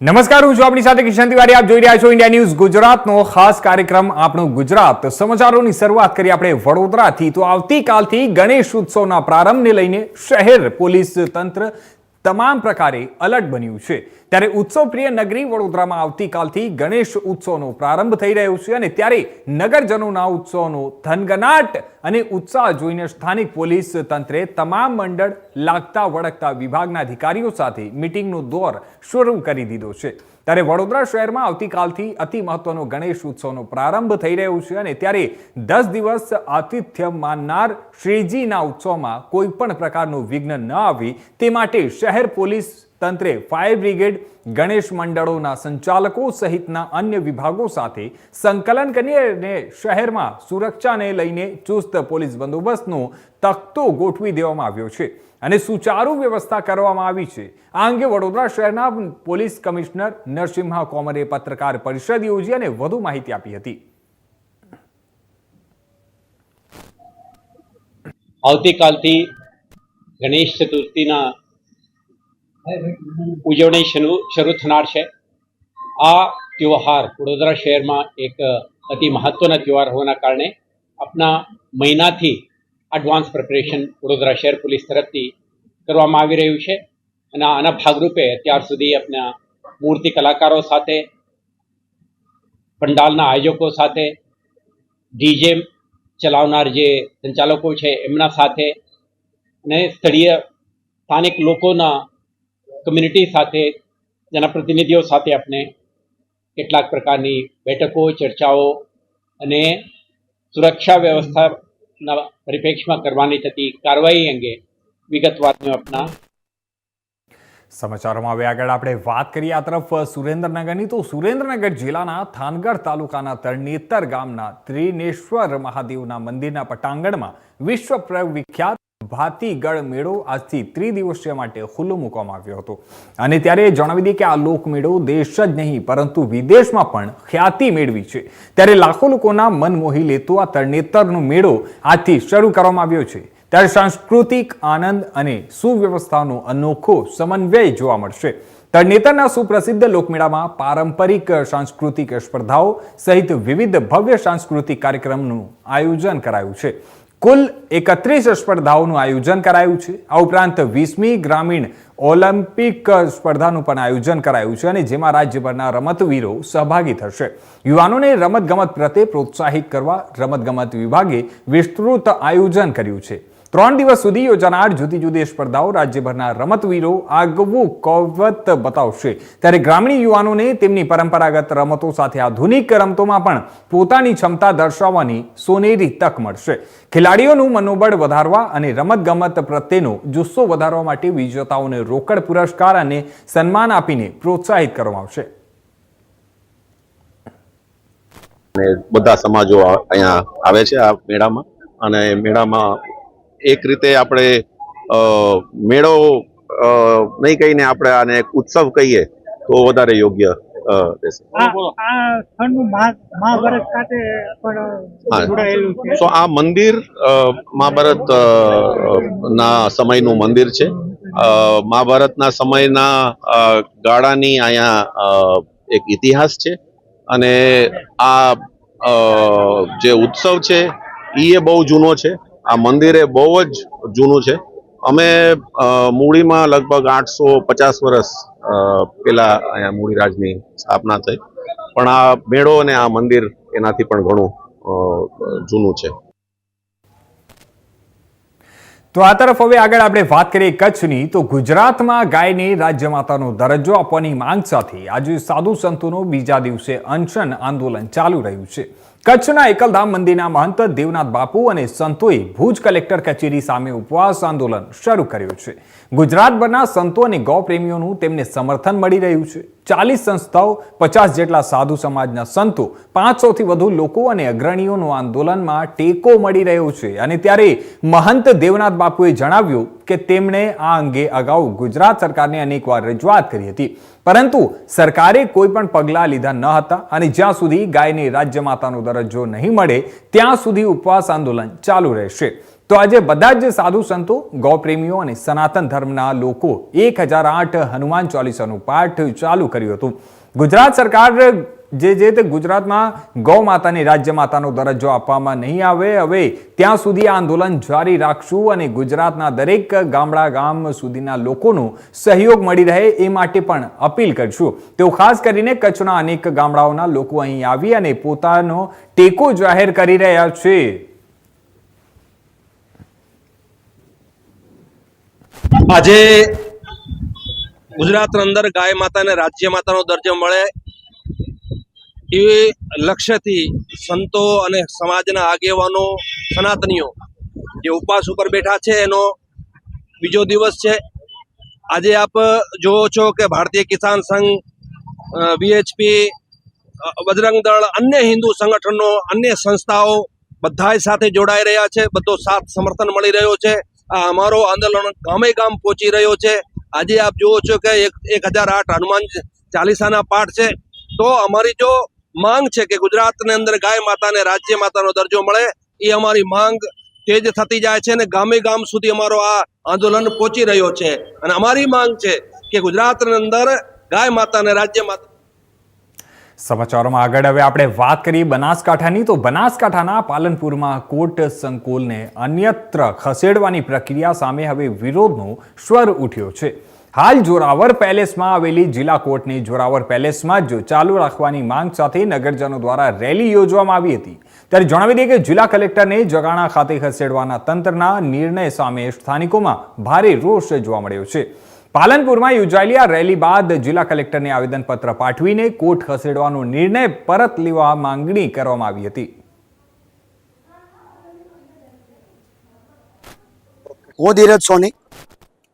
નમસ્કાર, હું છું આપણી સાથે કિશન તિવારી. આપ જોઈ રહ્યા છો ઇન્ડિયા ન્યૂઝ ગુજરાતનો ખાસ કાર્યક્રમ આપણું ગુજરાત. સમાચારોની શરૂઆત કરી આપણે વડોદરાથી. તો આવતીકાલથી ગણેશ ઉત્સવના પ્રારંભને લઈને શહેર પોલીસ તંત્ર તમામ પ્રકારે અલર્ટ બન્યું છે. ત્યારે ઉત્સવ પ્રિય નગરી વડોદરામાં આવતીકાલથી ગણેશ ઉત્સવનો પ્રારંભ થઈ રહ્યો છે અને ત્યારે નગરજનોના ઉત્સવનો ધનગનાટ અને ઉત્સાહ જોઈને સ્થાનિક પોલીસ તંત્રે તમામ મંડળ લાગતા વળગતા વિભાગના અધિકારીઓ સાથે મિટિંગનો દોર શરૂ કરી દીધો છે. ત્યારે વડોદરા શહેરમાં આવતીકાલથી અતિ મહત્વનો ગણેશ ઉત્સવનો પ્રારંભ થઈ રહ્યો છે અને ત્યારે દસ દિવસ આતિથ્ય માનનાર શ્રીજીના ઉત્સવમાં કોઈ પણ પ્રકારનું વિઘ્ન ન આવે તે માટે શહેર પોલીસ તંત્રે ફાયર બ્રિગેડ ગણેશ મંડળોના સંચાલકો સહિતના અન્ય વિભાગો સાથે સંકલન કરી અને શહેરમાં સુરક્ષાને લઈને ચુસ્ત પોલીસ બંદોબસ્તનો તખતો ગોઠવી દેવામાં આવ્યો છે અને સુચારુ વ્યવસ્થા કરવામાં આવી છે. આ અંગે વડોદરા શહેરના પોલીસ કમિશનર નરસિંહા કોમરે પત્રકાર પરિષદ યોજી અને વધુ માહિતી આપી હતી. આવતીકાલથી ગણેશ ચતુર્થીના ઉજવણી શરૂ થનાર છે. આ ત્યોહાર વડોદરા શહેરમાં એક, અતિ મહત્વના ત્યોહાર હોવાના કારણે આપના મહિનાથી એડવાન્સ પ્રિપરેશન વડોદરા શહેર પોલીસ તરફથી કરવામાં આવી રહ્યું છે. અને આના ભાગરૂપે અત્યાર સુધી આપના મૂર્તિ કલાકારો સાથે, પંડાલના આયોજકો સાથે, ડીજે ચલાવનાર જે સંચાલકો છે, એમના સાથે અને સ્થળીય સ્થાનિક લોકોના કમ્યુનિટી સાથે જનપ્રતિનિધિઓ સાથે આપણે કેટલાક પ્રકારની બેઠકો, ચર્ચાઓ અને સુરક્ષા વ્યવસ્થાના પરિપ્રેક્ષમાં કરવાની થતી કાર્યવાહી અંગે વિગતવાર આપના સમાચારોમાં હવે આગળ આપણે વાત કરીએ આ તરફ સુરેન્દ્રનગરની. તો સુરેન્દ્રનગર જિલ્લાના થાનગઢ તાલુકાના તરણેતર ગામના ત્રિનેશ્વર મહાદેવના મંદિરના પટાંગણમાં વિશ્વ વિખ્યાત ભાતીગળ મેળો આજથી ત્રિદિવસીય માટે ખુલ્લો મૂકવામાં આવ્યો હતો. અને ત્યારે જણાવી દઈએ કે આ લોકમેળો દેશ જ નહીં, પરંતુ વિદેશમાં પણ ખ્યાતિ મેળવી છે. ત્યારે લાખો લોકોના મન મોહી લેતો આ તરણેતરનો મેળો આજથી શરૂ કરવામાં આવ્યો છે. ત્યારે સાંસ્કૃતિક આનંદ અને સુવ્યવસ્થાનો અનોખો સમન્વય જોવા મળશે. તરણેતરના સુપ્રસિદ્ધ લોકમેળામાં પારંપરિક સાંસ્કૃતિક સ્પર્ધાઓ સહિત વિવિધ ભવ્ય સાંસ્કૃતિક કાર્યક્રમનું આયોજન કરાયું છે. કુલ એકત્રીસ સ્પર્ધાઓનું આયોજન કરાયું છે. આ ઉપરાંત વીસમી ગ્રામીણ ઓલિમ્પિક સ્પર્ધાનું પણ આયોજન કરાયું છે અને જેમાં રાજ્યભરના રમતવીરો સહભાગી થશે. યુવાનોને રમતગમત પ્રત્યે પ્રોત્સાહિત કરવા રમતગમત વિભાગે વિસ્તૃત આયોજન કર્યું છે. ત્રણ દિવસ સુધી યોજાનાર જુદી જુદી સ્પર્ધાઓ રાજ્યભરના રમતવીરો આગવું કૌવત બતાવશે. ત્યારે ગ્રામીણ યુવાનોને તેમની પરંપરાગત રમતો સાથે આધુનિક રમતોમાં પણ પોતાની ક્ષમતા દર્શાવવાની સોનેરી તક મળશે. ખેલાડીઓનું મનોબળ વધારવા અને રમતગમત પ્રત્યેનો જુસ્સો વધારવા માટે વિજેતાઓને રોકડ પુરસ્કાર અને સન્માન આપીને પ્રોત્સાહિત કરવામાં આવશે. બધા સમાજો અહીંયા આવે છે આ મેળામાં. અને મેળામાં એક રીતે આપણે મેળો નહીં કહીને આપણે આને એક ઉત્સવ કહીએ તો વધારે યોગ્ય સો આ મંદિર મહાભારત ના સમયનું મંદિર છે. મહાભારતના સમયના ગાળાની અહીંયા એક ઇતિહાસ છે. અને આ જે ઉત્સવ છે એ બહુ જૂનો છે. આ મંદિર એ બહુ જ જૂનું છે. અમે મૂડીમાં લગભગ આઠસો પચાસ વર્ષ પેલા અહીંયા મૂળીરાજની સ્થાપના થઈ. પણ આ મેળો અને આ મંદિર એનાથી પણ ઘણું જૂનું છે. તો આ તરફ હવે આગળ આપણે વાત કરીએ કચ્છની. તો ગુજરાતમાં ગાયને રાજ્ય માતાનો દરજ્જો આપવાની માંગ સાથે આજે સાધુ સંતોનો બીજા દિવસે અનશન આંદોલન ચાલુ રહ્યું છે. કચ્છના એકલધામ મંદિરના મહંત દેવનાથ બાપુ અને સંતોએ ભુજ કલેક્ટર કચેરી સામે ઉપવાસ આંદોલન શરૂ કર્યું છે. ગુજરાતભરના સંતો અને ગૌ પ્રેમીઓનું તેમને સમર્થન મળી રહ્યું છે. ચાલીસ સંસ્થાઓ, પચાસ જેટલા સાધુ સમાજના સંતો, પાંચસોથી વધુ લોકો અને અગ્રણીઓનો આંદોલનમાં ટેકો મળી રહ્યો છે. અને ત્યારે મહંત દેવનાથ બાપુએ જણાવ્યું કે તેમણે આ અંગે અગાઉ ગુજરાત સરકારને અનેકવાર રજૂઆત કરી હતી. પરંતુ સરકારે કોઈ પણ પગલાં લીધા ન હતા અને જ્યાં સુધી ગાયને રાજ્ય માતાનો દરજ્જો નહીં મળે, ત્યાં સુધી ઉપવાસ આંદોલન ચાલુ રહેશે. તો આજે બધા જ સાધુ સંતો, ગૌપ્રેમીઓ અને સનાતન ધર્મના લોકો એક હજાર આઠ હનુમાન ચાલીસાનું પાઠ ચાલુ કર્યું હતું. ગુજરાત સરકાર જે જે તે ગુજરાતમાં ગૌ માતાને રાજ્ય માતાનો દરજ્જો આપવામાં નહીં આવે, હવે ત્યાં સુધી આંદોલન જારી રાખશું અને ગુજરાતના દરેક ગામડા ગામ સુધીના લોકોનો સહયોગ મળી રહે એ માટે પણ અપીલ કરશું. તેઓ ખાસ કરીને કચ્છના અનેક ગામડાઓના લોકો અહીં આવી અને પોતાનો ટેકો જાહેર કરી રહ્યા છે. આજે ગુજરાત અંદર ગાય માતાને રાજ્ય માતાનો દરજ્જો મળે એ લક્ષ્યથી સંતો અને સમાજના આગેવાનો, સનાતનીઓ જે ઉપવાસ ઉપર બેઠા છે, એનો બીજો દિવસ છે. આજે આપ જોવો છો કે ભારતીય કિસાન સંઘ વીએચપી બજરંગ દળ, અન્ય હિન્દુ સંગઠનો, અન્ય સંસ્થાઓ બધા સાથે જોડાઈ રહ્યા છે. બધો સાથ સમર્થન મળી રહ્યો છે. આ અમારો આંદોલન ગામે ગામ પહોંચી રહ્યો છે. આજે આપ જુઓ છો કે એક એક હજાર આઠ હનુમાન ચાલીસાના પાઠ છે. તો અમારી જો માંગ છે કે ગુજરાતની અંદર ગાય માતાને રાજ્ય માતાનો દરજ્જો મળે, એ અમારી માંગ તેજ થતી જાય છે અને ગામે ગામ સુધી અમારો આ આંદોલન પહોંચી રહ્યો છે. અને અમારી માંગ છે કે ગુજરાતની અંદર ગાય માતાને રાજ્ય માતા સમાચારોમાં આગળ હવે આપણે વાત કરીએ બનાસકાંઠાની. તો બનાસકાંઠાના પાલનપુરમાં કોટ સંકુલને અન્યત્ર ખસેડવાની પ્રક્રિયા સામે હવે વિરોધનો સ્વર ઉઠ્યો છે. હાલ જોરાવર પેલેસમાં આવેલી જિલ્લા કોર્ટની જોરાવર પેલેસમાં જ ચાલુ રાખવાની માંગ સાથે નગરજનો દ્વારા રેલી યોજવામાં આવી હતી. ત્યારે જણાવી દઈએ કે જિલ્લા કલેક્ટરને જગાણા ખાતે ખસેડવાના તંત્રના નિર્ણય સામે સ્થાનિકોમાં ભારે રોષ જોવા મળ્યો છે. પાલનપુરમાં યોજાયેલી આ રેલી બાદ જિલ્લા કલેક્ટરને આવેદનપત્ર પાઠવીને કોર્ટ ખસેડવાનો નિર્ણય પરત લેવા માંગણી કરવામાં આવી હતી. હું ધીરજ સોની.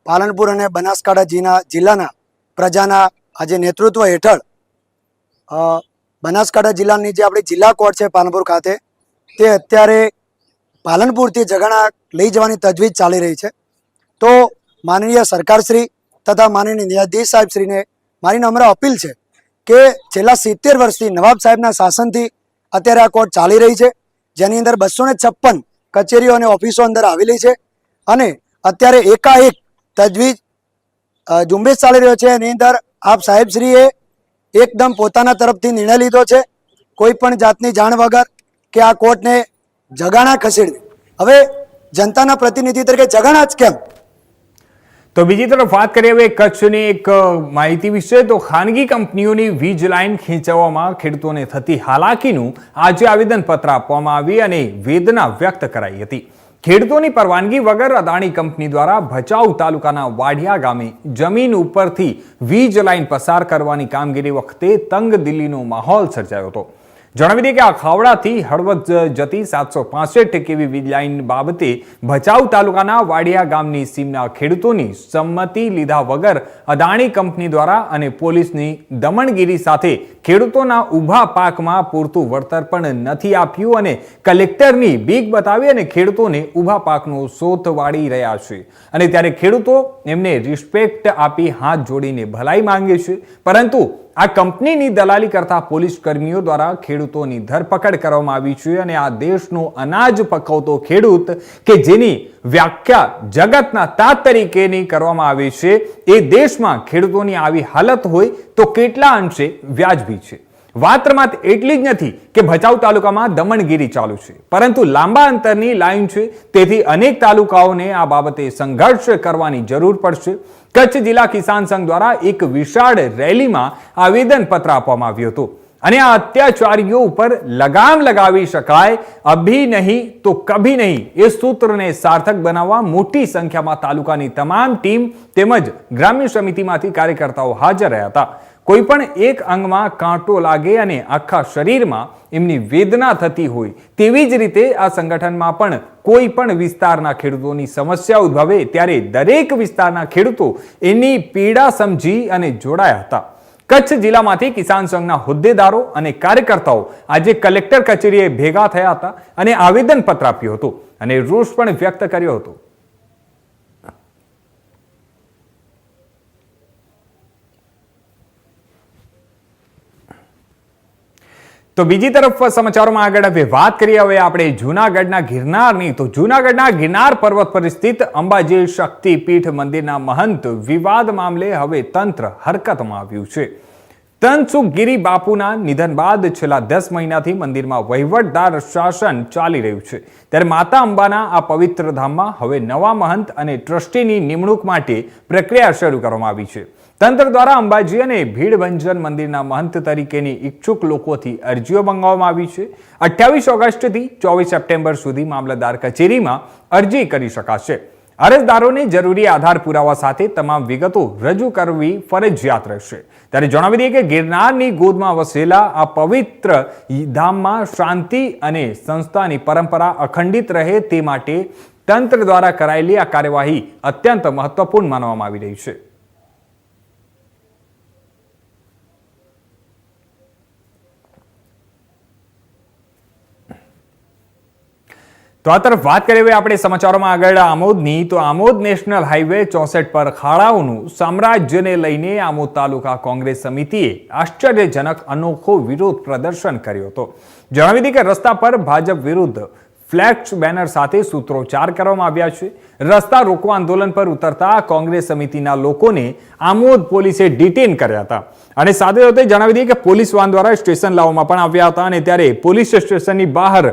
પાલનપુર અને બનાસકાંઠા જિલ્લા જિલ્લાના પ્રજાના આજે નેતૃત્વ હેઠળ બનાસકાંઠા જિલ્લાની જે આપણી જિલ્લા કોર્ટ છે પાલનપુર ખાતે, તે અત્યારે પાલનપુરથી જગણા લઈ જવાની તજવીજ ચાલી રહી છે. તો માનનીય સરકારશ્રી તથા માનનીય ન્યાયાધીશ સાહેબશ્રીને મારી નમ્ર અપીલ છે કે છેલ્લા સિત્તેર વર્ષથી નવાબ સાહેબના શાસનથી અત્યારે આ કોર્ટ ચાલી રહી છે, જેની અંદર બસો છપ્પન કચેરીઓ અને ઓફિસો અંદર આવેલી છે અને અત્યારે એકાએક તજવીજ ઝુંબેશ ચાલી રહ્યો છે. એની અંદર આપ સાહેબશ્રીએ એકદમ પોતાના તરફથી નિર્ણય લીધો છે. કોઈ પણ જાતની જાણ વગર કે આ કોર્ટને જગાણા ખસેડવી. હવે જનતાના પ્રતિનિધિ તરીકે જગાણા જ કેમ? તો બીજી તરફ વાત કરીએ હવે કચ્છની એક માહિતી વિશે. તો ખાનગી કંપનીઓની વીજ લાઇન ખેંચવામાં ખેડૂતોને થતી હાલાકીનું આજે આવેદનપત્ર આપવામાં આવી અને વેદના વ્યક્ત કરાઈ હતી. ખેડૂતોની પરવાનગી વગર અદાણી કંપની દ્વારા ભચાઉ તાલુકાના વાડિયા ગામે જમીન ઉપરથી વીજ લાઇન પસાર કરવાની કામગીરી વખતે તંગ દિલ્હીનો માહોલ સર્જાયો હતો. જણાવી દઈએ કે આ ખાવડાથી હળવદ જતી સાતસો પાસઠ કેવી વીજ લાઇન બાબતે ભચાઉ તાલુકાના વાડિયા ગામની સીમના ખેડૂતોની સંમતિ લીધા વગર અદાણી કંપની દ્વારા અને પોલીસની દમણગીરી સાથે ખેડૂતોના ઊભા પાકમાં પૂરતું વળતર પણ નથી આપ્યું અને કલેક્ટરની બીક બતાવી અને ખેડૂતોને ઊભા પાકનો શોધ વાળી રહ્યા છે. અને ત્યારે ખેડૂતો એમને રિસ્પેક્ટ આપી હાથ જોડીને ભલાઈ માંગે છે. પરંતુ આ કંપનીની દલાલી કરતા પોલીસ કર્મીઓ દ્વારા ખેડૂતોની ધરપકડ કરવામાં આવી છે અને આ દેશનો અનાજ પકવતો ખેડૂત કે જેની વ્યાખ્યા જગતના તાત તરીકેની કરવામાં આવી છે, એ દેશમાં ખેડૂતોની આવી હાલત હોય તો કેટલા અંશે વ્યાજબી છે? વાત માત્ર એટલી જ નથી કે ભચાઉ તાલુકામાં દમણગીરી ચાલુ છે. પરંતુ લાંબા અંતરની લાઈન છે, તેથી અનેક તાલુકાઓને આ બાબતે સંઘર્ષ કરવાની જરૂર પડશે. કચ્છ જિલ્લા કિસાન સંઘ દ્વારા એક વિશાળ રેલીમાં આવેદનપત્ર આપવામાં આવ્યું હતું. અને આ અત્યાચારીઓ ઉપર લગામ લગાવી શકાય, અભી નહીં તો કભી નહીં, એ સૂત્રને સાર્થક બનાવવા મોટી સંખ્યામાં તાલુકાની તમામ ટીમ તેમજ ગ્રામ્ય સમિતિમાંથી કાર્યકર્તાઓ હાજર રહ્યા હતા. કોઈ પણ એક અંગમાં કાંટો લાગે અને આખા શરીરમાં એમની વેદના થતી હોય, તેવી જ રીતે આ સંગઠનમાં પણ કોઈ પણ વિસ્તારના ખેડૂતોની સમસ્યા ઉદ્ભવે ત્યારે દરેક વિસ્તારના ખેડૂતો એની પીડા સમજી અને જોડાયા હતા. કચ્છ જિલ્લામાંથી કિસાન સંઘના હોદ્દેદારો અને કાર્યકર્તાઓ આજે કલેક્ટર કચેરીએ ભેગા થયા હતા અને આવેદનપત્ર આપ્યું હતું અને રોષ પણ વ્યક્ત કર્યો હતો. તો બીજી તરફ સમાચારોમાં આગળ હવે વાત કરીએ હવે આપણે જૂનાગઢના ગિરનારની. તો જૂનાગઢના ગિરનાર પર્વત પર સ્થિત અંબાજી શક્તિપીઠ મંદિરના મહંત વિવાદ મામલે હવે તંત્ર હરકતમાં આવ્યું છે. તનસુખ ગિરી બાપુના નિધન બાદ છેલ્લા દસ મહિનાથી મંદિરમાં વહીવટદાર શાસન ચાલી રહ્યું છે. ત્યારે માતા અંબાના આ પવિત્ર ધામમાં હવે નવા મહંત અને ટ્રસ્ટીની નિમણૂક માટે પ્રક્રિયા શરૂ કરવામાં આવી છે. તંત્ર દ્વારા અંબાજી અને ભીડભંજન મંદિરના મહંત તરીકેની ઈચ્છુક લોકોથી અરજીઓ મંગાવવામાં આવી છે. અઠ્યાવીસ ઓગસ્ટથી ચોવીસ સપ્ટેમ્બર સુધી મામલતદાર કચેરીમાં અરજી કરી શકાશે. અરજદારોને જરૂરી આધાર પુરાવા સાથે તમામ વિગતો રજૂ કરવી ફરજિયાત રહેશે. ત્યારે જણાવી દઈએ કે ગિરનારની ગોદમાં વસેલા આ પવિત્ર ધામમાં શાંતિ અને સંસ્થાની પરંપરા અખંડિત રહે તે માટે તંત્ર દ્વારા કરાયેલી આ કાર્યવાહી અત્યંત મહત્વપૂર્ણ માનવામાં આવી રહી છે. તો આ તરફ વાત કરીએ આપણે સમાચારોમાં આગળ. આમોદની, તો આમોદ નેશનલ હાઈવે ચોસઠ પર ખાડાઓનું સામ્રાજ્યને લઈને આમોદ તાલુકા કોંગ્રેસ સમિતિએ આશ્ચર્યજનક અનોખો વિરોધ પ્રદર્શન કર્યો હતો. જણાવી દીધી કે રસ્તા પર ભાજપ વિરુદ્ધ ફ્લેક્સ બેનર સાથે સૂત્રોચ્ચાર કરવામાં આવ્યા છે. રસ્તા રોકો આંદોલન પર ઉતરતા કોંગ્રેસ સમિતિના લોકોને આમોદ પોલીસે ડિટેન કર્યા હતા. અને સાથે સાથે જણાવી દઈએ કે પોલીસ વાન દ્વારા સ્ટેશન લાવવામાં પણ આવ્યા હતા અને ત્યારે પોલીસ સ્ટેશનની બહાર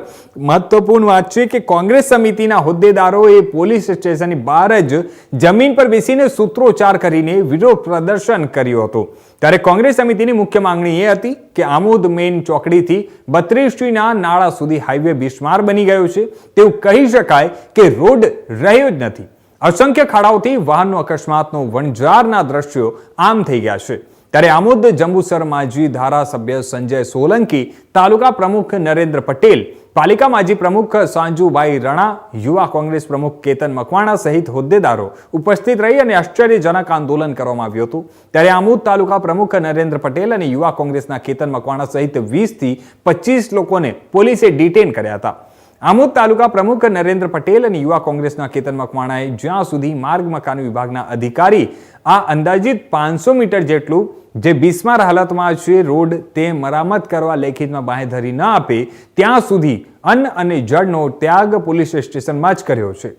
મહત્વપૂર્ણ વાત છે કે કોંગ્રેસ સમિતિના હોદ્દેદારોએ પોલીસ સ્ટેશનની બહાર જ જમીન પર બેસીને સૂત્રોચ્ચાર કરીને વિરોધ પ્રદર્શન કર્યું હતું. ત્યારે કોંગ્રેસ સમિતિની મુખ્ય માંગણી એ હતી કે આમોદ મેઇન ચોકડીથી બત્રીસટીના નાળા સુધી હાઈવે બિસ્માર બની ગયો છે. તેવું કહી શકાય કે રોડ રહ્યો જ નથી. અસંખ્ય ખાડાઓથી વાહનનો અકસ્માતનો વણઝારના દ્રશ્યો આમ થઈ ગયા છે. ત્યારે આમોદ જંબુસર માજી ધારાસભ્ય સંજય સોલંકી, તાલુકા પ્રમુખ નરેન્દ્ર પટેલ પાલિકા માજી પ્રમુખ સાંજુભાઈ રણા, યુવા કોંગ્રેસ પ્રમુખ કેતન મકવાણા સહિત હોદ્દેદારો ઉપસ્થિત રહી અને આશ્ચર્યજનક આંદોલન કરવામાં આવ્યું હતું. ત્યારે આમોદ તાલુકા પ્રમુખ નરેન્દ્ર પટેલ અને યુવા કોંગ્રેસના કેતન મકવાણા સહિત વીસથી પચીસ લોકોને પોલીસે ડિટેન કર્યા હતા. આમોદ તાલુકા પ્રમુખ નરેન્દ્ર પટેલ અને યુવા કોંગ્રેસના કેતન મકવાણાએ જ્યાં સુધી માર્ગ મકાન વિભાગના અધિકારી આ અંદાજિત પાંચસો મીટર જેટલું જે બિસ્માર હાલતમાં છે, રોડ તે મરામત કરવા લેખિતમાં બાંહેધરી ન આપે, ત્યાં સુધી અન્ન અને જળનો ત્યાગ પોલીસ સ્ટેશનમાં જ કર્યો છે.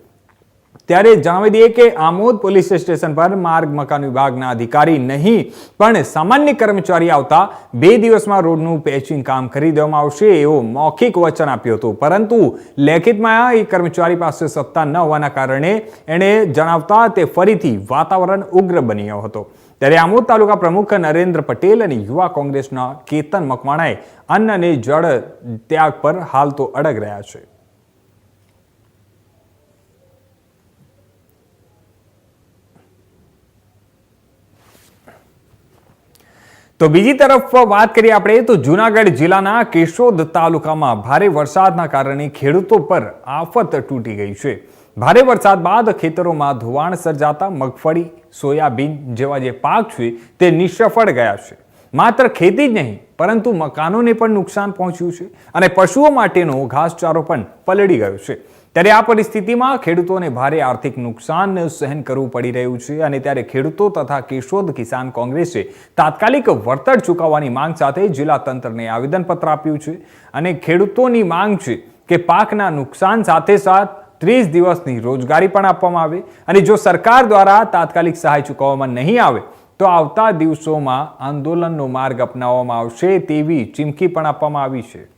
ત્યારે જણાવી દઈએ કે આમોદ પોલીસ સ્ટેશન પર માર્ગ મકાન વિભાગના અધિકારી નહીં, પણ સામાન્ય કર્મચારી આવતા બે દિવસમાં રોડનું પેચિંગ કામ કરી દેવામાં આવશે એવો મૌખિક વચન આપ્યું હતું. પરંતુ લેખિતમાં એ કર્મચારી પાસે સત્તા ન હોવાના કારણે એણે જણાવતા તે ફરીથી વાતાવરણ ઉગ્ર બન્યો હતો. ત્યારે આમોદ તાલુકા પ્રમુખ નરેન્દ્ર પટેલ અને યુવા કોંગ્રેસના કેતન મકવાણાએ અન્ન અને જળ ત્યાગ પર હાલ તો અડગ રહ્યા છે. તો બીજી તરફ વાત કરીએ આપણે તો જુનાગઢ જિલ્લાના કેશોદ તાલુકામાં ભારે વરસાદના કારણે ખેડૂતો પર આફત તૂટી ગઈ છે. ભારે વરસાદ બાદ ખેતરોમાં ધોવાણ સર્જાતા મગફળી, સોયાબીન જેવા જે પાક છે તે નિષ્ફળ ગયા છે. માત્ર ખેતી જ નહીં, પરંતુ મકાનોને પણ નુકસાન પહોંચ્યું છે અને પશુઓ માટેનો ઘાસચારો પણ પલળી ગયો છે. ત્યારે આ પરિસ્થિતિમાં ખેડૂતોને ભારે આર્થિક નુકસાન સહન કરવું પડી રહ્યું છે અને ત્યારે ખેડૂતો તથા કેશોદ કિસાન કોંગ્રેસે તાત્કાલિક વળતર ચૂકવવાની માંગ સાથે જિલ્લા તંત્રને આવેદનપત્ર આપ્યું છે અને ખેડૂતોની માંગ છે કે પાકના નુકસાન સાથે સાથ ત્રીસ દિવસની રોજગારી પણ આપવામાં આવે અને જો સરકાર દ્વારા તાત્કાલિક સહાય ચૂકવવામાં નહીં આવે, તો આવતા દિવસોમાં આંદોલનનો માર્ગ અપનાવવામાં આવશે તેવી ચીમકી પણ આપવામાં આવી છે.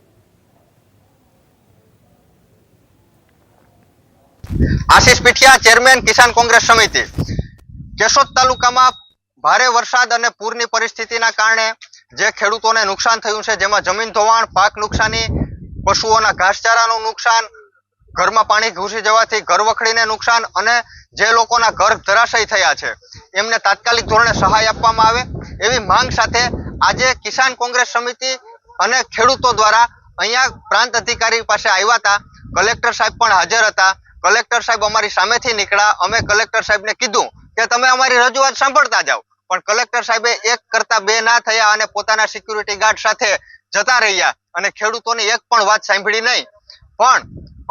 આશીષ પીઠિયા, ચેરમેન, કિસાન કોંગ્રેસ સમિતિ. કેશોદ તાલુકામાં ભારે વરસાદ અને પૂરની પરિસ્થિતિના કારણે જે ખેડૂતોને નુકસાન થયું છે, જેમાં જમીન ધોવાણ, પાક નુકસાની, પશુઓના ઘાસચારાનું નુકસાન, ઘરમાં પાણી ઘૂસી જવાથી ઘર વખડીને નુકસાન અને જે લોકોના ઘર ધરાશય થયા છે, એમને તાત્કાલિક ધોરણે સહાય આપવામાં આવે. એવી માંગ સાથે આજે કિસાન કોંગ્રેસ સમિતિ અને ખેડૂતો દ્વારા અહીંયા પ્રાંત અધિકારી પાસે આવ્યા હતા. કલેક્ટર સાહેબ પણ હાજર હતા. કલેક્ટર સાહેબ અમારી સામેથી નીકળ્યા. અમે કલેક્ટર સાહેબને કીધું કે તમે અમારી રજૂઆત સાંભળતા જાઓ. પણ કલેક્ટર સાહેબે એક કરતા બે ના થયા અને પોતાના સિક્યુરિટી ગાર્ડ સાથે જતા રહ્યા અને ખેડૂતોની એક પણ વાત સાંભળી નહીં. પણ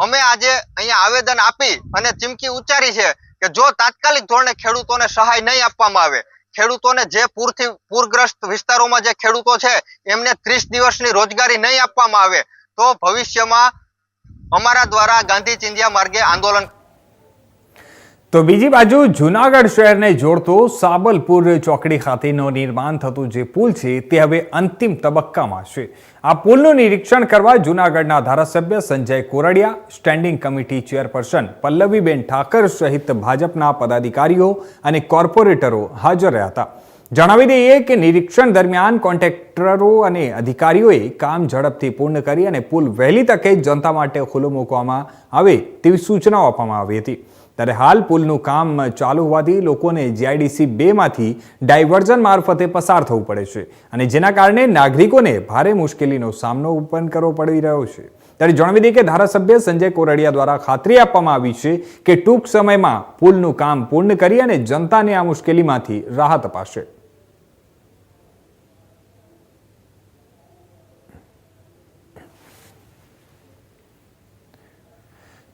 અમે આજે અહીંયા આવેદન આપી અને ચીમકી ઉચ્ચારી છે કે જો તાત્કાલિક ધોરણે ખેડૂતોને સહાય નહીં આપવામાં આવે, ખેડૂતોને જે પૂરથી પૂરગ્રસ્ત વિસ્તારોમાં જે ખેડૂતો છે, એમને ત્રીસ દિવસની રોજગારી નહીં આપવામાં આવે, તો ભવિષ્યમાં અમારા દ્વારા ગાંધી ચિંધ્યા માર્ગે આંદોલન તો બીજી બાજુ જુનાગઢ શહેરને જોડતો સાબલપુર ચોકડી ખાતેનો નિર્માણ થતું જે પુલ છે, તે હવે અંતિમ તબક્કામાં છે. આ પુલનું નિરીક્ષણ કરવા જુનાગઢના ધારાસભ્ય Sanjay Koradiya, standing committee chairperson Pallaviben Thakar સહિત ભાજપના પદાધિકારીઓ અને કોર્પોરેટરો હાજર રહ્યા હતા. જણાવી દઈએ કે નિરીક્ષણ દરમિયાન કોન્ટ્રાક્ટરો અને અધિકારીઓએ કામ ઝડપથી પૂર્ણ કરી અને પુલ વહેલી તકે જનતા માટે ખુલ્લો મૂકવામાં આવે તેવી સૂચનાઓ આપવામાં આવી હતી. ત્યારે હાલ પુલનું કામ ચાલુ હોવાથી લોકોને જીઆઈડીસી બેમાંથી ડાયવર્ઝન મારફતે પસાર થવું પડે છે અને જેના કારણે નાગરિકોને ભારે મુશ્કેલીનો સામનો પણ કરવો પડી રહ્યો છે. ત્યારે જણાવી દઈએ કે ધારાસભ્ય સંજય કોરડિયા દ્વારા ખાતરી આપવામાં આવી છે કે ટૂંક સમયમાં પુલનું કામ પૂર્ણ કરી અને જનતાને આ મુશ્કેલીમાંથી રાહત અપાશે.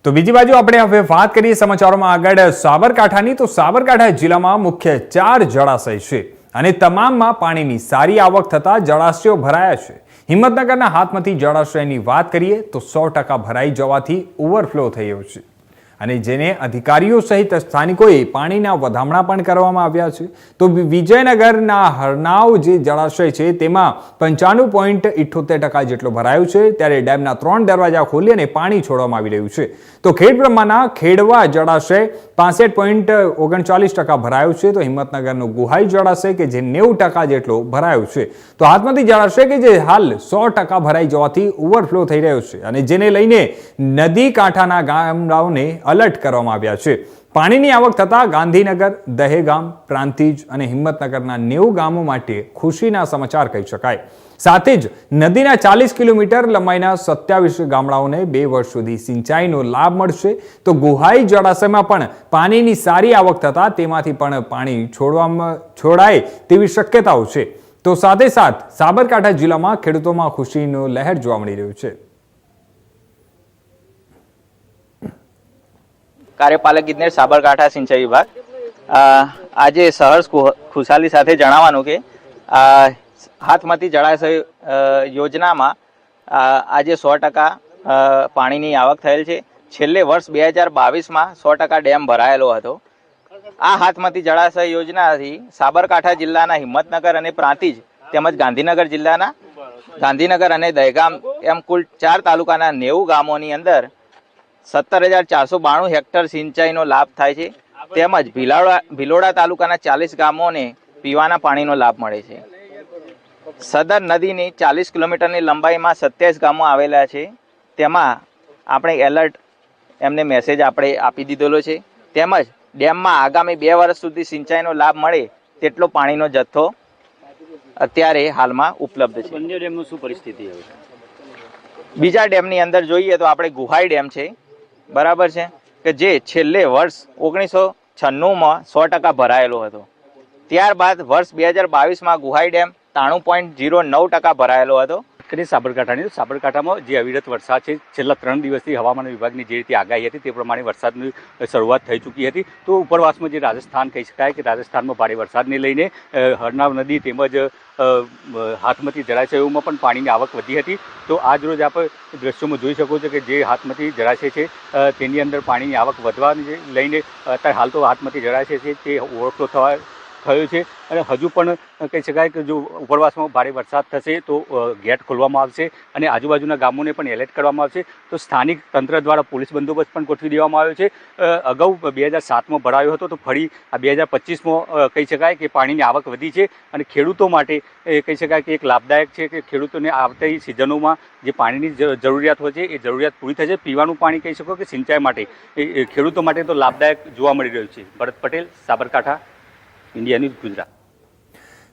તો બીજી બાજુ આપણે હવે વાત કરીએ સમાચારોમાં આગળ. સાબરકાંઠાની તો સાબરકાંઠા જિલ્લામાં મુખ્ય ચાર જળાશય છે અને તમામમાં પાણીની સારી આવક થતા જળાશયો ભરાયા છે. હિંમતનગરના હાથમાંથી જળાશયની વાત કરીએ તો સો ટકા ભરાઈ જવાથી ઓવરફ્લો થયો છે. અને જેને અધિકારીઓ સહિત સ્થાનિકોએ પાણીના વધામણા પણ કરવામાં આવ્યા છે. તો વિજયનગરના હરનાવ જે જળાશય છે, તેમાં પંચાણું પોઈન્ટ ઇઠ્ઠોતેર ટકા જેટલો ભરાયો છે. ત્યારે ડેમના ત્રણ દરવાજા ખોલી અને પાણી છોડવામાં આવી રહ્યું છે. તો ખેડબ્રહ્માના ખેડવા જળાશય પાસઠ પોઈન્ટ ઓગણચાલીસ ટકા ભરાયો છે. તો હિંમતનગરનું ગુહાઈ જળાશય કે જે નેવું ટકા જેટલો ભરાયો છે. તો હાથમાંથી જળાશય કે જે હાલ સો ટકા ભરાઈ જવાથી ઓવરફ્લો થઈ રહ્યો છે. અને જેને લઈને નદી કાંઠાના ગામડાઓને અલર્ટ કરવામાં આવ્યા છે. પાણીની આવક થતાં ગાંધીનગર, દહેગામ, પ્રાંતિજ અને હિંમતનગરના નેવું ગામો માટે ખુશીના સમાચાર કહી શકાય. સાથે જ નદીના ચાલીસ કિલોમીટર લંબાઈના સત્યાવીસ ગામડાઓને બે વર્ષ સુધી સિંચાઈનો લાભ મળશે. તો ગુહાઈ જળાશયમાં પણ પાણીની સારી આવક થતાં તેમાંથી પણ પાણી છોડવામાં છોડાય તેવી શક્યતાઓ છે. તો સાથે સાથ સાબરકાંઠા જિલ્લામાં ખેડૂતોમાં ખુશીનો લહેર જોવા મળી રહ્યું છે. કાર્યપાલક ઇજનેર સાબરકાંઠા સિંચાઈ વિભાગ. આજે સહર્ષ ખુશાલી સાથે જણાવવાનું કે હાથમાંથી જળાશય યોજનામાં આજે સો ટકા પાણીની આવક થયેલ છે. છેલ્લે વર્ષ બે હજાર બાવીસમાં સો ટકા ડેમ ભરાયેલો હતો. આ હાથમાંથી જળાશય યોજનાથી સાબરકાંઠા જિલ્લાના હિંમતનગર અને પ્રાંતિજ તેમજ ગાંધીનગર જિલ્લાના ગાંધીનગર અને દહેગામ એમ કુલ ચાર તાલુકાના નેવું ગામોની અંદર સત્તર હજાર ચારસો બાણું હેક્ટર સિંચાઈનો લાભ થાય છે. તેમજ ભિલાડા ભિલોડા તાલુકાના ચાલીસ ગામોને પીવાના પાણીનો લાભ મળે છે. સદર નદીની ચાલીસ કિલોમીટરની લંબાઈમાં સત્યાવીસ ગામો આવેલા છે. તેમાં આપણે એલર્ટ એમને મેસેજ આપણે આપી દીધેલો છે. તેમજ ડેમમાં આગામી બે વર્ષ સુધી સિંચાઈનો લાભ મળે તેટલો પાણીનો જથ્થો અત્યારે હાલમાં ઉપલબ્ધ છે. બંને ડેમનું શું પરિસ્થિતિ બીજા ડેમની અંદર જોઈએ તો આપણે ગુહાઈ ડેમ છે. બરાબર છે? કે જે છેલ્લે વર્ષ ઓગણીસો છન્નુંમાં સો ટકા ભરાયેલો હતો. ત્યારબાદ વર્ષ બે હજાર બાવીસમાં ગુહાઈ ડેમ ત્રાણું પોઈન્ટ જીરો નવ ટકા ભરાયેલો હતો. કરી સાબરકાંઠાની. સાબરકાંઠામાં જે અવિરત વરસાદ છે, છેલ્લા ત્રણ દિવસથી હવામાન વિભાગની જે રીતે આગાહી હતી તે પ્રમાણે વરસાદની શરૂઆત થઈ ચૂકી હતી. તો ઉપરવાસમાં જે રાજસ્થાન કહી શકાય કે રાજસ્થાનમાં ભારે વરસાદને લઈને હરનાવ નદી તેમજ હાથમતી જળાશયોમાં પણ પાણીની આવક વધી હતી. તો આજ રોજ આપ દ્રશ્યોમાં જોઈ શકો છો કે જે હાથમતી જળાશય છે તેની અંદર પાણીની આવક વધવાને લઈને અત્યારે હાલ તો હાથમતી જળાશય છે તે ઓવરફ્લો થવા થયો છે અને હજુ પણ કહી શકાય કે જો ઉપરવાસમાં ભારે વરસાદ થશે તો ગેટ ખોલવામાં આવશે અને આજુબાજુના ગામોને પણ એલર્ટ કરવામાં આવશે. તો સ્થાનિક તંત્ર દ્વારા પોલીસ બંદોબસ્ત પણ ગોઠવી દેવામાં આવ્યો છે. અગાઉ બે હજાર સાતમાં ભરાયો હતો તો ફરી આ બે હજાર પચીસમાં કહી શકાય કે પાણીની આવક વધી છે અને ખેડૂતો માટે એ કહી શકાય કે એક લાભદાયક છે કે ખેડૂતોને આવતી સિઝનોમાં જે પાણીની જરૂરિયાત હોય છે એ જરૂરિયાત પૂરી થશે. પીવાનું પાણી કહી શકો કે સિંચાઈ માટે એ ખેડૂતો માટે તો લાભદાયક જોવા મળી રહ્યું છે. ભરત પટેલ, સાબરકાંઠા. ઇન્ડિયા ગુજરાત.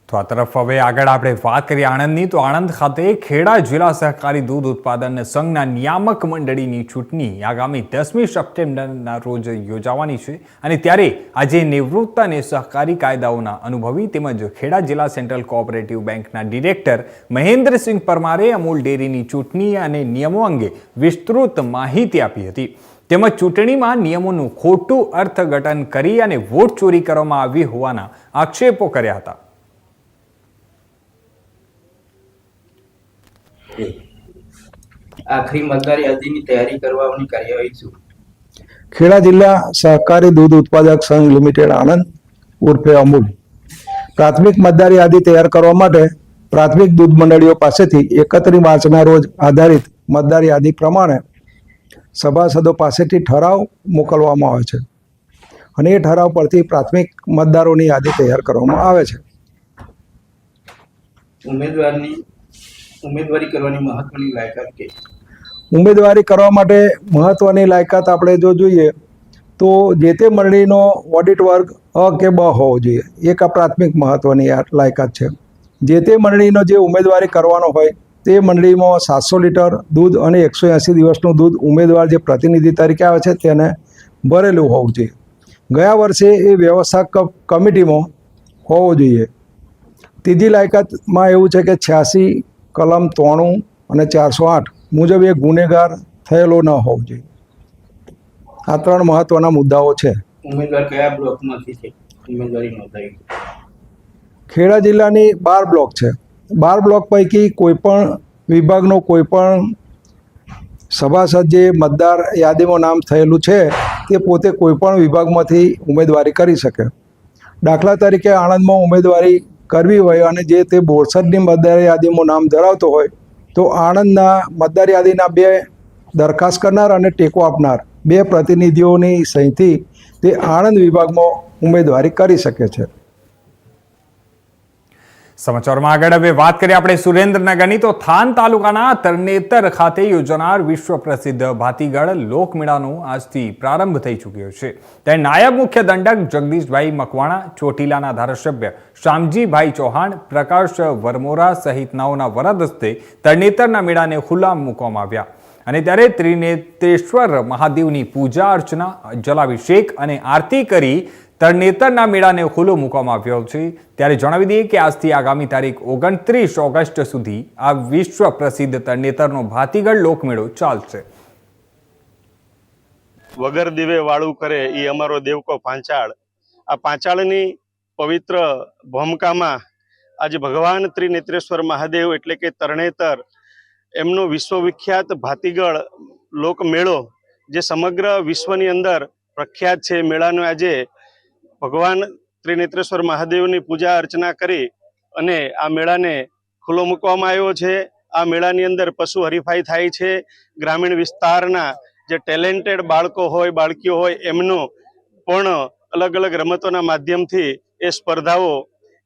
તો આ તરફ હવે આગળ આપણે વાત કરીએ આણંદની. તો આણંદ ખાતે ખેડા જિલ્લા સહકારી દૂધ ઉત્પાદન સંઘના નિયામક મંડળીની ચૂંટણી આગામી દસમી સપ્ટેમ્બરના રોજ યોજાવાની છે. અને ત્યારે આજે નિવૃત્ત અને સહકારી કાયદાઓના અનુભવી તેમજ ખેડા જિલ્લા સેન્ટ્રલ કોઓપરેટિવ બેંકના ડિરેક્ટર મહેન્દ્રસિંહ પરમારે અમૂલ ડેરીની ચૂંટણી અને નિયમો અંગે વિસ્તૃત માહિતી આપી હતી. તેમજ ચૂંટણીમાં નિયમોનું ખોટું અર્થઘટન કરી અને વોટ ચોરી કરવામાં આવી હોવાના આક્ષેપો કર્યા હતા. આખરી મતદાર યાદીની તૈયારી કરવાની કાર્યવાહી છું ખેડા જિલ્લા સહકારી દૂધ ઉત્પાદક સંઘ લિમિટેડ આણંદ ઉર્ફે અમૂલ. પ્રાથમિક મતદાર યાદી તૈયાર કરવા માટે પ્રાથમિક દૂધ મંડળીઓ પાસેથી એકત્રીસ માર્ચના રોજ આધારિત મતદાર યાદી પ્રમાણે સભાસદો પાસેથી ઠરાવ મોકલવામાં આવે છે અને એ ઠરાવ પરથી પ્રાથમિક મતદારોની યાદી તૈયાર કરવામાં આવે છે. ઉમેદવારની ઉમેદવારી કરવાની મહત્વની લાયકાત કે? ઉમેદવારી કરવા માટે મહત્વની લાયકાત આપણે જો જોઈએ તો જે તે મંડળીનો ઓડિટ વર્ગ અ કે બ હોવો જોઈએ. એક આ પ્રાથમિક મહત્વની લાયકાત છે. જે તે મંડળીનો જે ઉમેદવારી કરવાનો હોય તે મંડળીમાં સાતસો લીટર દૂધ અને એકસો એંસી દિવસનું દૂધ ઉમેદવાર જે પ્રતિનિધિ તરીકે આવે છે તેને ભરેલું હોવું જોઈએ. ગયા વર્ષે એ વ્યવસ્થા કમિટીમાં હોવો જોઈએ. ત્રીજી લાયકાતમાં એવું છે કે છ્યાસી કલમ ત્રણું અને ચારસો આઠ મુજબ એ ગુનેગાર થયેલો ન હોવો જોઈએ. આ ત્રણ મહત્વના મુદ્દાઓ છે. ઉમેદવાર કયા બ્લોકમાંથી છે? ઉમેદવારી ખેડા જિલ્લાની બાર બ્લોક છે. બાર બ્લોક પૈકી કોઈ પણ વિભાગનો કોઈ પણ સભાસદ જે મતદાર યાદીમાં નામ થયેલું છે, તે પોતે કોઈ પણ વિભાગમાંથી ઉમેદવારી કરી શકે. દાખલા તરીકે આણંદમાં ઉમેદવારી કરવી હોય અને જે તે બોરસદની મતદાર યાદીમાં નામ ધરાવતો હોય, તો આણંદના મતદાર યાદીના બે દરખાસ્ત કરનાર અને ટેકો આપનાર બે પ્રતિનિધિઓની સહીથી તે આણંદ વિભાગમાં ઉમેદવારી કરી શકે છે. સમાચારમાં આગળ હવે વાત કરીએ આપણે સુરેન્દ્રનગરની. તો થાન તાલુકાના તરનેતર ખાતે યોજાનાર વિશ્વ પ્રસિદ્ધ ભાતીગઢ લોકમેળાનો આજથી પ્રારંભ થઈ ચૂક્યો છે. ત્યારે નાયબ મુખ્ય દંડક જગદીશભાઈ મકવાણા, ચોટીલાના ધારાસભ્ય શ્યામજીભાઈ ચૌહાણ, પ્રકાશ વરમોરા સહિતનાઓના વરદ હસ્તે તરણેતરના મેળાને ખુલ્લા મૂકવામાં આવ્યા. અને ત્યારે ત્રિનેત્રેશ્વર મહાદેવની પૂજા અર્ચના, જલાભિષેક અને આરતી કરી તરણેતરના મેળાને ખુલ્લો મૂકવામાં આવ્યો છે. ત્યારે જણાવી દઈએ કે આજથી આગામી તારીખ ઓગણત્રીસ ઓગસ્ટ સુધી આ વિશ્વ પ્રસિદ્ધ તરણેતરનો ભાતીગળ લોકમેળો ચાલશે. વગર દિવે વાળું કરે એ અમારો દેવકો પાંચાળ. આ પાંચાળની પવિત્ર ભૂમિકામાં આજે ભગવાન ત્રિનેત્રેશ્વર મહાદેવ એટલે કે તરણેતર એમનો વિશ્વવિખ્યાત ભાતીગળ લોકમેળો જે સમગ્ર વિશ્વની અંદર પ્રખ્યાત છે. મેળાનો આજે ભગવાન ત્રિનેત્રેશ્વર મહાદેવની પૂજા અર્ચના કરી અને આ મેળાને ખુલ્લો મૂકવામાં આવ્યો છે. આ મેળાની અંદર પશુ હરીફાઈ થાય છે. ગ્રામીણ વિસ્તારના જે ટેલેન્ટેડ બાળકો હોય, બાળકીઓ હોય, એમનો પણ અલગ અલગ રમતોના માધ્યમથી એ સ્પર્ધાઓ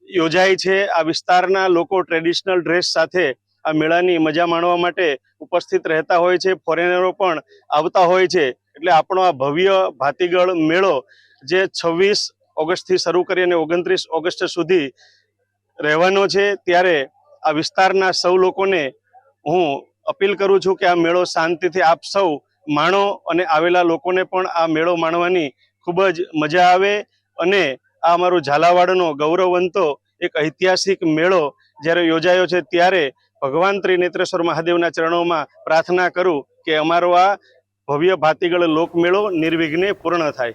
યોજાય છે. આ વિસ્તારના લોકો ટ્રેડિશનલ ડ્રેસ સાથે આ મેળાની મજા માણવા માટે ઉપસ્થિત રહેતા હોય છે. ફોરેનરો પણ આવતા હોય છે. એટલે આપણો આ ભવ્ય ભાતીગળ મેળો જે છવ્વીસ ઓગસ્ટથી શરૂ કરી અને ઓગણત્રીસ ઓગસ્ટ સુધી રહેવાનો છે. ત્યારે આ વિસ્તારના સૌ લોકોને હું અપીલ કરું છું કે આ મેળો શાંતિથી આપ સૌ માણો અને આવેલા લોકોને પણ આ મેળો માણવાની ખૂબ જ મજા આવે અને આ અમારો ઝાલાવાડનો ગૌરવવંતો એક ઐતિહાસિક મેળો જ્યારે યોજાયો છે ત્યારે ભગવાન ત્રિનેત્રેશ્વર મહાદેવના ચરણોમાં પ્રાર્થના કરું કે અમારો આ ભવ્ય ભાતીગળ લોકમેળો નિર્વિઘ્ને પૂર્ણ થાય.